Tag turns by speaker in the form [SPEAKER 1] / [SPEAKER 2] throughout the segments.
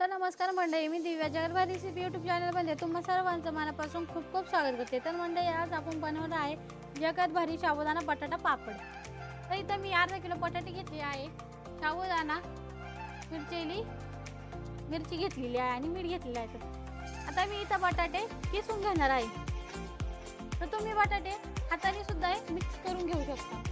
[SPEAKER 1] तर नमस्कार मंडळी मी दिव्या जगरभा रेसिपी यूट्यूब चॅनलमध्ये तुम्हा सर्वांचं मनापासून खूप खूप स्वागत करते. तर मंडळी आज आपण बनवलं आहे जगात भारी साबुदाणा बटाटा पापड. तर इथं मी अर्धा किलो बटाटे घेतले आहे. साबुदाणा मिरचीली मिरची घेतलेली आहे आणि मीठ घेतलेलं आहे. तर आता मी इथं बटाटे किसून घेणार आहे. तर तुम्ही बटाटे हाताने सुद्धा मिक्स करून घेऊ शकता.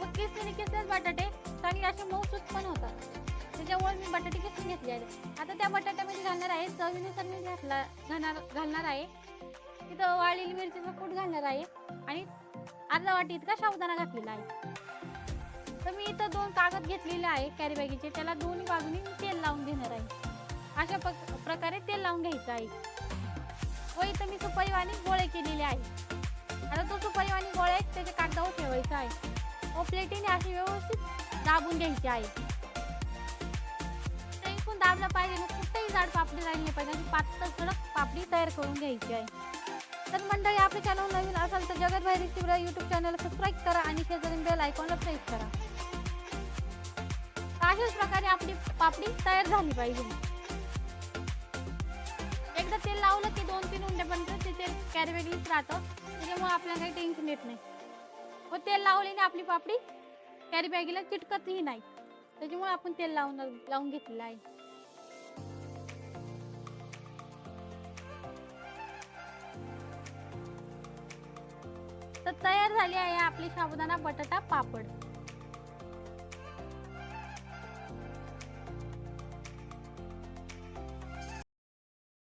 [SPEAKER 1] मग किसलेले किसलेच बटाटे आणि असे मऊसूत पण होतात. त्याच्यामुळे मी बटाटे किसून घेतले आहेत. आता त्या बटाट्यामध्ये घालणार आहे चवीनुसार मी घातला घालणार घालणार आहे. तिथं वाळलेली मिरचीचा कूट घालणार आहे. आणि अर्धा वाटी इतका साबुदाणा घातलेला आहे. तर मी इथं दोन कागद घेतलेले आहे कॅरी बॅगीचे त्याला दोन्ही बाजूनी मी तेल लावून घेणार आहे. अशा प प्रकारे तेल लावून घ्यायचं आहे. व इथं मी सुपारीवाणी गोळे केलेले आहे. आता तो सुपारीवाणी गोळे त्याच्या कागदावर ठेवायचा आहे. व प्लेटीने अशी व्यवस्थित दाबून घ्यायची आहे एकूण दाबला पाहिजे ना कुठेही जाड पापडी राहिली नाही पाहिजे अशी पातळ कडक पापडी तयार करून घ्यायची आहे. तर मंडळी आपल्या चॅनल नवीन असाल तर जगत बाहेर रेसिपीला यूट्यूब चॅनल सबस्क्राईब करा आणि शेजारी बेल आयकॉनला प्रेस करा. अशाच प्रकारे आपली पापडी तयार झाली पाहिजे. एकदा तेल लावलं की दोन तीन उंड्यापर्यंत ते तेल कॅरी वेगळीच राहतं. त्याच्यामुळे आपल्याला काही टेन्शन येत नाही. व तेल लावल्याने आपली पापडी कॅरी बॅगीला चिटकतही नाही. त्याच्यामुळे आपण तेल लावून लावून घेतलेलं आहे. तर तयार झाली आहे आपली साबुदाणा बटाटा पापड.